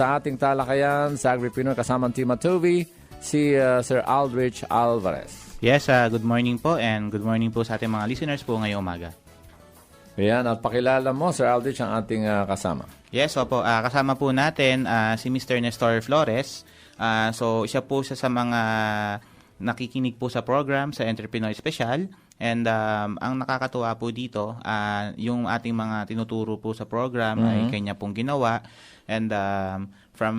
sa ating talakayan sa Agripino kasama ang Team Matovi, si uh, Sir Aldrich Alvarez. Yes, uh, good morning po and good morning po sa ating mga listeners po ngayong umaga. Ayan, at pakilala mo, Sir Aldrich, ang ating uh, kasama. Yes, opo. Uh, kasama po natin uh, si Mr. Nestor Flores. Uh, so, siya po siya sa mga nakikinig po sa program sa Entrepreneur Special. And um, ang nakakatuwa po dito, uh, yung ating mga tinuturo po sa program mm-hmm. ay kanya pong ginawa. And um, from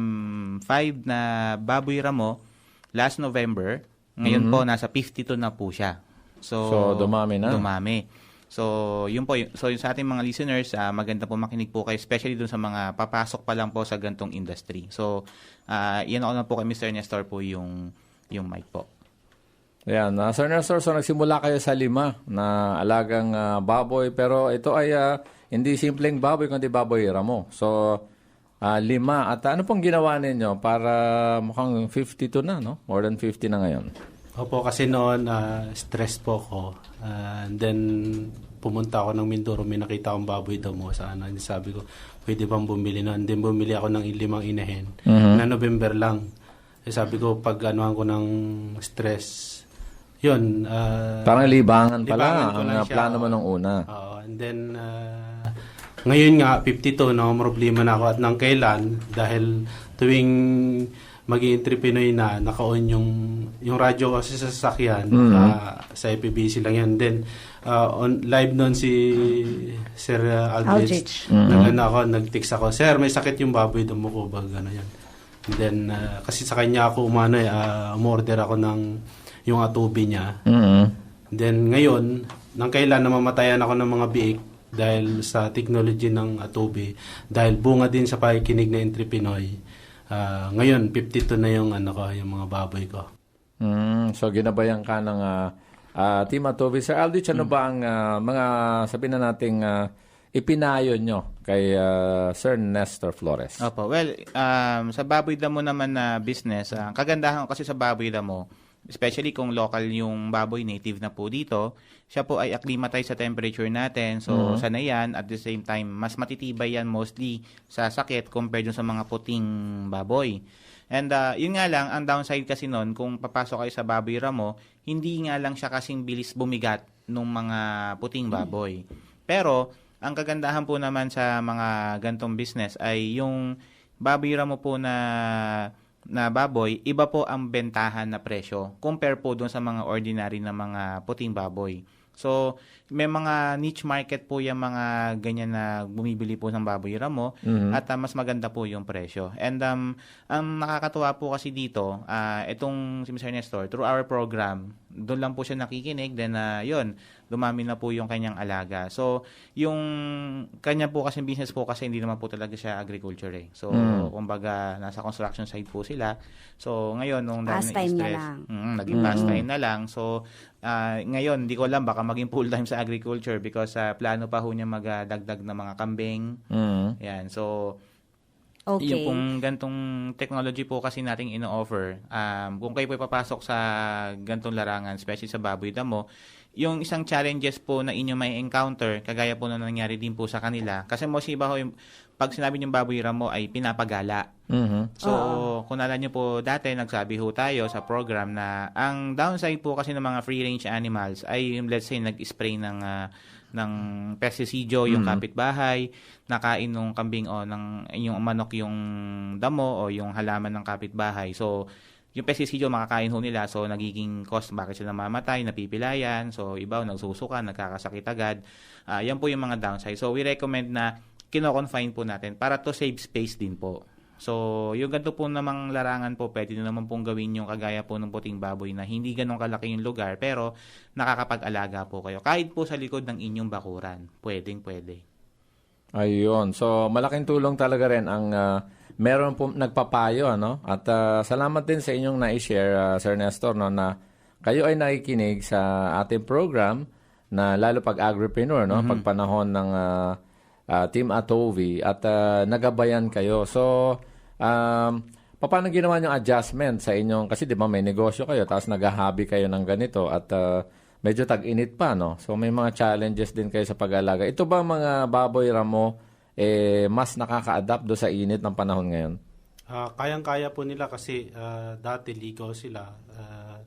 5 na baboy ramo, last November, ngayon mm-hmm. po nasa 52 na po siya. So, so dumami na. Dumami. So, yun po. So, yung sa ating mga listeners, uh, maganda po makinig po kayo, especially dun sa mga papasok pa lang po sa gantong industry. So, uh, yan ako na po kay Mr. Nestor po yung, yung mic po. Ayan. Uh, Sir Nestor, so nagsimula kayo sa lima na alagang uh, baboy. Pero ito ay uh, hindi simpleng baboy, kundi baboy ramo. So, uh, lima. At ano pong ginawa ninyo para mukhang 52 na, no? More than 50 na ngayon. Opo, kasi noon uh, stress po ako. Uh, and then, pumunta ako ng Mindoro, may nakita akong baboy daw mo sa ano. Sabi ko, pwede bang bumili noon? Then bumili ako ng limang inahin mm-hmm. na November lang. Eh, sabi ko, pag anuhan ko ng stress, yun. Uh, Parang libangan pala ang lang plano mo nung una. Uh, and then, uh, ngayon nga, 52, no, problema na ako at nang kailan, dahil tuwing mag entrepreneur na, naka-on yung, yung radyo kasi sa sasakyan, mm-hmm. uh, sa FPBC lang yan. Then, uh, on, live noon si Sir uh, Aldrich. Mm-hmm. Nag, ako, nag-text ako, Sir, may sakit yung baboy, dumuko ba, gano'n yan. And then, uh, kasi sa kanya ako umano, uh, umorder ako ng yung atubi niya. Mm-hmm. Then ngayon, nang kailan namamatayan ako ng mga biik dahil sa technology ng atubi, dahil bunga din sa pakikinig na entrepreneur. Uh, ngayon, 52 na yung ano ko, yung mga baboy ko. Mm, so ginabayan ka ng uh, uh, Team Atubi. Sir Aldrich, ano mm. ba ang uh, mga sabihin na nating uh, ipinayo nyo kay uh, Sir Nestor Flores? Opo. Well, um, sa baboy damo naman na business, ang uh, kagandahan kasi sa baboy damo, especially kung local yung baboy native na po dito, siya po ay acclimatize sa temperature natin. So, mm-hmm. sanay yan. At the same time, mas matitibay yan mostly sa sakit compared sa mga puting baboy. And uh, yun nga lang, ang downside kasi nun, kung papasok kayo sa baboy ramo, hindi nga lang siya kasing bilis bumigat ng mga puting baboy. Pero, ang kagandahan po naman sa mga gantong business ay yung baboy ramo po na na baboy, iba po ang bentahan na presyo compare po doon sa mga ordinary na mga puting baboy. So, may mga niche market po yung mga ganyan na bumibili po ng baboy ramo mm-hmm. at uh, mas maganda po yung presyo. And um, ang nakakatuwa po kasi dito, uh, itong si Mr. Nestor, through our program, doon lang po siya nakikinig, then uh, yun, dumami na po yung kanyang alaga. So, yung kanya po kasi business po kasi hindi naman po talaga siya agriculture eh. So, mm. kumbaga, nasa construction side po sila. So, ngayon, nung dahil na stress, mm, naging mm. pastime na lang. So, uh, ngayon, hindi ko alam, baka maging full-time sa agriculture because uh, plano pa ho niya magdagdag ng mga kambing. Mm. Yan. So, Okay. Yung kung gantong technology po kasi nating ino-offer, um, kung kayo po papasok sa gantong larangan, especially sa baboy damo, yung isang challenges po na inyo may encounter, kagaya po na nangyari din po sa kanila. Kasi mo si ho, yung, pag sinabi ng baboy ramo ay pinapagala. Mm-hmm. So, uh-huh. kung nalala nyo po dati, nagsabi ho tayo sa program na ang downside po kasi ng mga free-range animals ay let's say nag-spray ng uh, ng pesticidio yung mm-hmm. kapitbahay, nakain ng kambing o ng yung manok yung damo o yung halaman ng kapitbahay. So, yung pesticide makakain ho nila. So nagiging cost bakit sila mamatay napipilayan. So iba nagsusuka nagkakasakit agad. Uh, yan po yung mga downside. So we recommend na kino-confine po natin para to save space din po so yung ganito po namang larangan po pwede nyo naman pong gawin yung kagaya po ng puting baboy na hindi ganun kalaki yung lugar pero nakakapag-alaga po kayo. Kahit po sa likod ng inyong bakuran. Pwedeng pwede. Ayun. So malaking tulong talaga rin ang uh, meron po nagpapayo ano? At uh, salamat din sa inyong na-share uh, Sir Nestor no na kayo ay nakikinig sa ating program na lalo pag agripreneur no? Mm-hmm. pag panahon ng uh, uh, Team Atovi. At uh, nagabayan kayo. So um paano ginawa niyo adjustment sa inyong kasi 'di ba may negosyo kayo tapos naghahabi kayo ng ganito at uh, medyo tag-init pa no so may mga challenges din kayo sa pag-alaga ito ba mga baboy ramo eh, mas nakaka-adapt do sa init ng panahon ngayon? Ah, kayang-kaya po nila kasi ah, dati ligaw sila. Ah,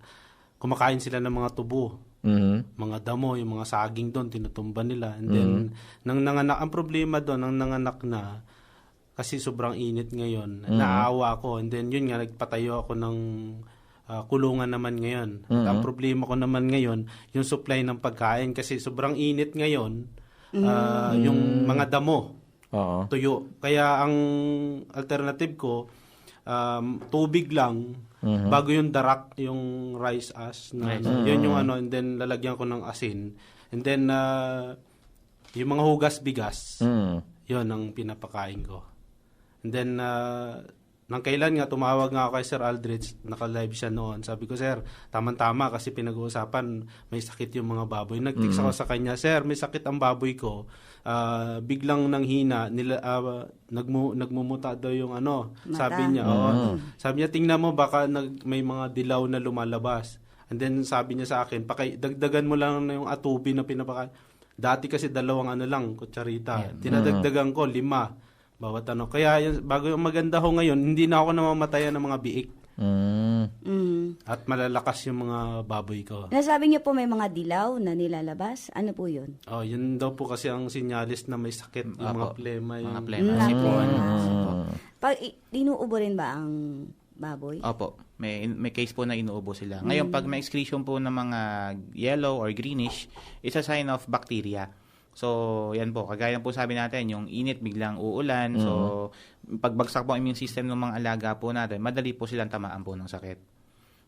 kumakain sila ng mga tubo, Mhm. mga damo, yung mga saging doon, tinutumba nila. And then, nang nanganak, ang problema doon, nang nanganak na, kasi sobrang init ngayon, naawa ako. And then, yun nga, nagpatayo ako ng ah, kulungan naman ngayon. At ang problema ko naman ngayon, yung supply ng pagkain. Kasi sobrang init ngayon, ah, yung mga damo, Oo. tuyo. Kaya ang alternative ko, um, tubig lang, bago yung darak, yung rice ash. Na, ano, Yun yung ano, and then lalagyan ko ng asin. And then, uh, yung mga hugas bigas, Mm. yun ang pinapakain ko. And then, uh, nang kailan nga, tumawag nga ako kay Sir Aldrich, naka-live siya noon. Sabi ko, Sir, tama-tama kasi pinag-uusapan, may sakit yung mga baboy. Nag-text ako sa kanya, Sir, may sakit ang baboy ko. Ah, biglang nang hina, nila, ah, nagmu, nagmumuta daw yung ano. Mata. Sabi niya, oo. Sabi niya, tingnan mo, baka nag, may mga dilaw na lumalabas. And then sabi niya sa akin, pakay, dagdagan mo lang na yung atubi na pinapakain. Dati kasi dalawang ano lang, kutsarita. Tinadagdagan ko, lima. Bawat ano. Kaya yun, bago yung maganda ho ngayon, hindi na ako namamatayan ng mga biik. Mm. Mm. At malalakas yung mga baboy ko. Nasabi niyo po may mga dilaw na nilalabas. Ano po yun? Oh, yun daw po kasi ang sinyalis na may sakit, yung mga Apo. plema. Yung, Mga plema, Mm, sipon. Mm. Pag i- inuubo rin ba ang baboy? Opo, may may case po na inuubo sila. Ngayon, pag may excretion po ng mga yellow or greenish, it's a sign of bacteria. So, yan po. Kagaya po sabi natin, yung init biglang uulan. So, pagbagsak po ang immune system ng mga alaga po natin, madali po silang tamaan po ng sakit.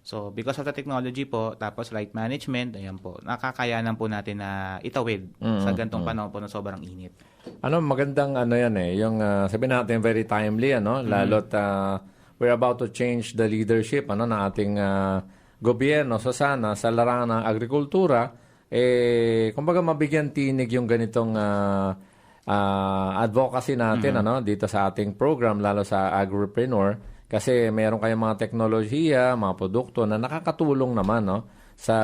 So, because of the technology po, tapos right management, ayan po, nakakayanan po natin na itawid sa gantong panahon po na sobrang init. Ano, magandang ano yan eh. Yung, uh, sabihin natin, very timely, ano? Lalo't uh, we're about to change the leadership, ano, ng ating uh, gobyerno. So sana, sa larangan ng agrikultura, eh, kumbaga mabigyan tinig yung ganitong uh, uh, advocacy natin, ano, dito sa ating program, lalo sa agripreneur. Kasi meron kayong mga teknolohiya, mga produkto na nakakatulong naman, no? Sa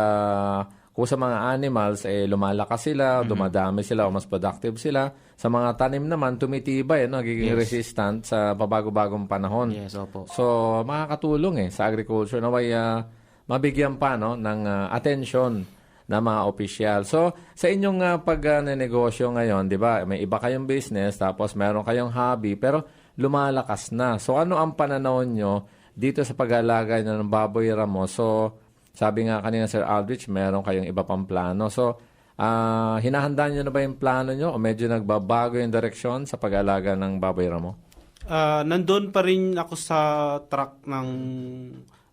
kung sa mga animals, eh, lumalakas sila, dumadami sila, o mas productive sila. Sa mga tanim naman, tumitibay, no? nagiging resistant sa pabago-bagong panahon. Yes, opo. So, makakatulong eh sa agriculture na may ah, mabigyan pa no, ng ah, attention na mga opisyal. So, sa inyong uh, pag-negosyo ngayon, di ba, may iba kayong business, tapos meron kayong hobby, pero lumalakas na. So, ano ang pananaw nyo dito sa pag-alaga ng baboy ramo? So, sabi nga kanina Sir Aldrich, meron kayong iba pang plano. So, ah hinahanda nyo na ba yung plano nyo o medyo nagbabago yung direksyon sa pag-alaga ng baboy ramo? Ah, nandun pa rin ako sa track ng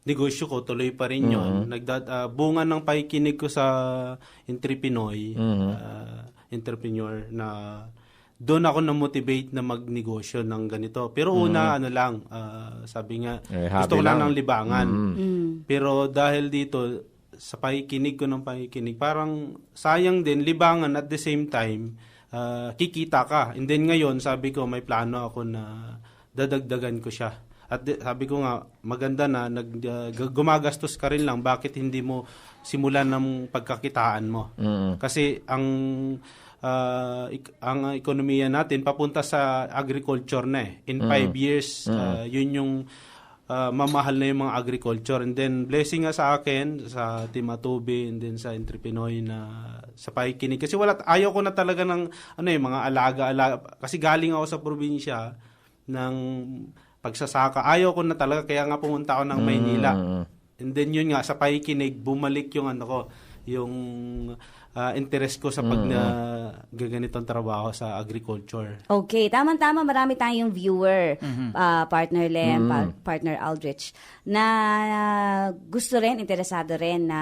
negosyo ko, tuloy pa rin yun. Nagdad, ah, bunga ng pakikinig ko sa Entrepinoy, ah, entrepreneur na doon ako na-motivate na magnegosyo ng ganito. Pero una, ano lang, ah, sabi nga, Eh, gusto ko lang lang. ng libangan. Mm. Pero dahil dito, sa pakikinig ko ng pakikinig, parang sayang din, libangan at the same time, ah, kikita ka. And then ngayon, sabi ko, may plano ako na dadagdagan ko siya. At di- sabi ko nga, maganda na, nag, g- gumagastos ka rin lang, bakit hindi mo simulan ng pagkakitaan mo? Mm. Kasi ang ah, ik- ang ekonomiya natin papunta sa agriculture na eh. In five years, ah, yun yung ah, mamahal na yung mga agriculture. And then, blessing nga sa akin, sa Team Atubi, and then sa Entrepinoy na sa pakikinig. Kasi wala, ayaw ko na talaga ng ano eh, mga alaga-alaga. Kasi galing ako sa probinsya ng pagsasaka. Ayaw ko na talaga, kaya nga pumunta ako ng Maynila. Mm. And then yun nga, sa pakikinig, bumalik yung ano ko, yung ah, interest ko sa pag na gaganitong trabaho sa agriculture. Okay, tama-tama marami tayong viewer, ah, partner Lem, pa- partner Aldrich, na gusto rin, interesado rin na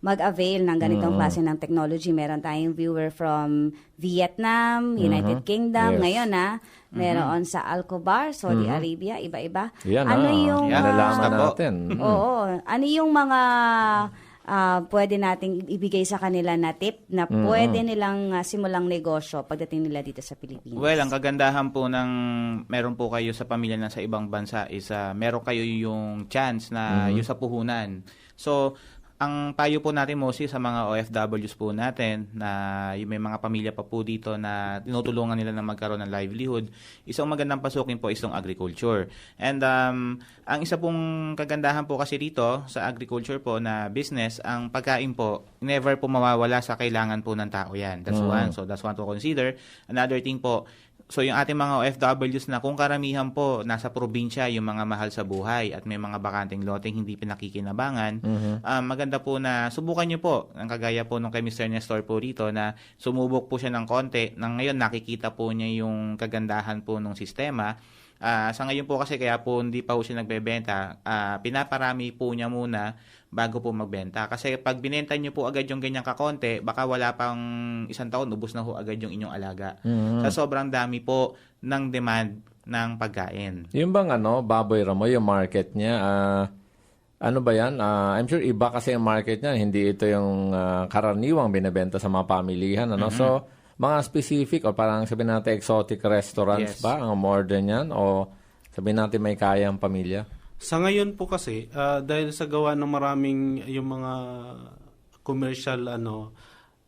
mag-avail ng ganitong klase ng technology. Meron tayong viewer from Vietnam, United Kingdom, Yes. ngayon na meron sa Alcobar, Saudi Arabia, iba-iba. Yan ano ah. yung Yan, ah, po. natin. Oo. Ano yung mga ah, pwede nating ibigay sa kanila na tip na pwede nilang ah, simulang negosyo pagdating nila dito sa Pilipinas? Well, ang kagandahan po ng meron po kayo sa pamilya na sa ibang bansa is ah, meron kayo yung chance na yung sa puhunan. So, ang payo po natin mostly sa mga OFWs po natin na yung may mga pamilya pa po dito na tinutulungan nila na magkaroon ng livelihood, isang magandang pasukin po is yung agriculture. And um, ang isa pong kagandahan po kasi dito sa agriculture po na business, ang pagkain po, never po mawawala sa kailangan po ng tao yan. That's one. So that's one to consider. Another thing po, So yung ating mga OFWs na kung karamihan po nasa probinsya yung mga mahal sa buhay at may mga bakanteng loteng hindi pinakikinabangan, ah, maganda po na subukan nyo po, ang kagaya po nung kay Mr. Nestor po rito na sumubok po siya ng konti, na ngayon nakikita po niya yung kagandahan po ng sistema. Ah, sa ngayon po kasi kaya po hindi pa po siya nagbebenta, ah, pinaparami po niya muna bago po magbenta. Kasi pag binenta niyo po agad yung ganyang kakonte, baka wala pang isang taon, ubos na ho agad yung inyong alaga. Sa sobrang dami po ng demand ng pagkain. Yung bang ano, baboy ramo, yung market niya, ah, ano ba yan? Ah, I'm sure iba kasi yung market niya. Hindi ito yung ah, karaniwang binebenta sa mga pamilihan. Ano? So, mga specific o parang sabihin natin exotic restaurants Yes. ba ang modern yan? O sabihin natin may kayang pamilya? Sa ngayon po kasi, ah, dahil sa gawa ng maraming yung mga commercial ano,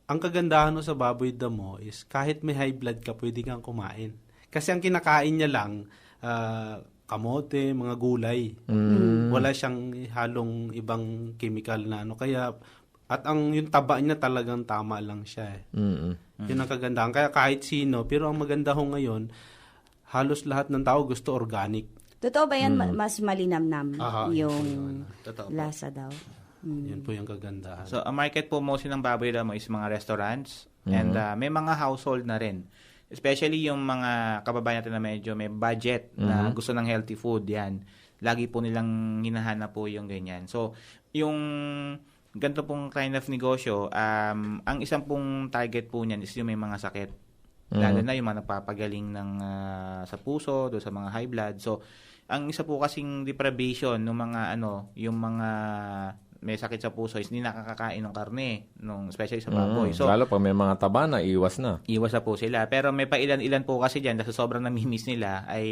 ang kagandahan no sa baboy damo is kahit may high blood ka, pwede kang kumain. Kasi ang kinakain niya lang, ah, kamote, mga gulay. Wala siyang halong ibang chemical na ano. Kaya, at ang yung taba niya talagang tama lang siya eh. Mm-mm. Yun ang kagandahan. Kaya kahit sino, pero ang maganda ho ngayon, halos lahat ng tao gusto organic. Totoo ba yan? Ma- Mas malinamnam Aha, yun yung po yun. Totoo po. lasa daw. Mm. Yun po yung kagandahan. So, ang market po mostly ng baboy ramo is mga restaurants and ah, may mga household na rin. Especially yung mga kababayan natin na medyo may budget na gusto ng healthy food, yan. Lagi po nilang hinahanap po yung ganyan. So, yung ganito pong kind of negosyo, um, ang isang pong target po niyan is yung may mga sakit. Lalo na yung mga nagpapagaling ng ah, sa puso, do sa mga high blood. So, ang isa po kasing deprivation ng mga ano, yung mga may sakit sa puso is hindi nakakakain ng karne, nung especially sa baboy. Mm. So, Lalo pag may mga taba na, iwas na. iwas na po sila. Pero may pa ilan-ilan po kasi dyan, dahil sa sobrang namimiss nila, ay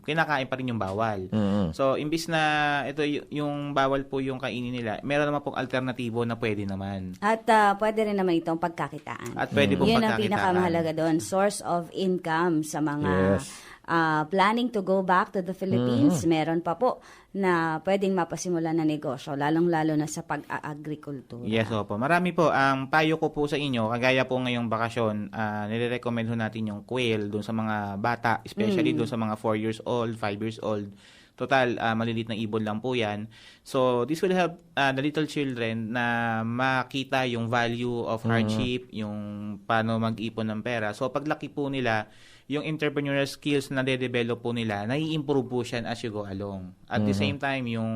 kinakain pa rin yung bawal. Mm-mm. So, imbis na ito yung bawal po yung kainin nila, meron naman pong alternatibo na pwede naman. At ah, pwede rin naman itong pagkakitaan. At pwede pong Yun ang pagkakitaan. pinakamahalaga doon. Source of income sa mga Yes. Ah, planning to go back to the Philippines. Mm-hmm. Meron pa po na pwedeng mapasimulan na negosyo, lalong-lalo na sa pag-agrikultura. Yes, opo. Marami po. Ang payo ko po sa inyo, kagaya po ngayong bakasyon, ah nire-recommend ho natin yung quail doon sa mga bata, especially doon sa mga 4 years old, 5 years old. Total, ah, malilit na ibon lang po yan. So, this will help ah, the little children na makita yung value of hardship, yung paano mag-ipon ng pera. So, paglaki po nila, yung entrepreneurial skills na de-develop po nila, nai-improve po siya as you go along. At the same time, yung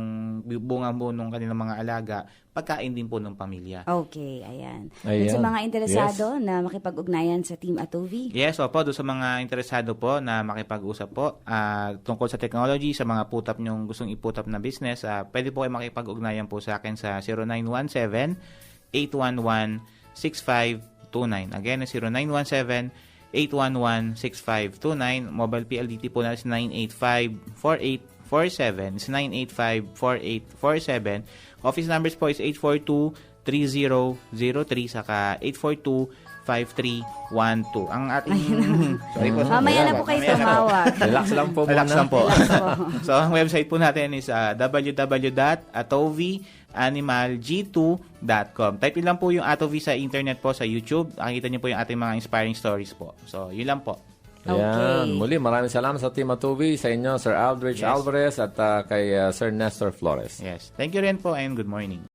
bunga po ng kanilang mga alaga, pagkain din po ng pamilya. Okay, ayan. Ayan. At sa mga interesado na makipag-ugnayan sa Team Atovi, Yes, opo, doon sa mga interesado po na makipag-usap po ah, tungkol sa technology, sa mga putap nyong gustong iputap na business, ah, pwede po kayo makipag-ugnayan po sa akin sa 0917-811-6529. Again, 0917-811-6529. Mobile PLDT po natin is 985-4847. Is 985-4847. Office numbers po is 842-3003 saka 842-5312. Ang ating... Sorry po. mamaya na po kayo Mamaya na po. tumawag. Relax lang po Relax lang po. So, ang website po natin is uh, www.atovianimalg2.com. Type lang po yung Atovi sa internet po, sa YouTube. Nakikita niyo po yung ating mga inspiring stories po. So, yun lang po. Okay. Yan. Muli, maraming salamat sa Team Atubi, sa inyo, Sir Aldrich Yes. Alvarez, at ah, kay ah, Sir Nestor Flores. Yes. Thank you rin po and good morning.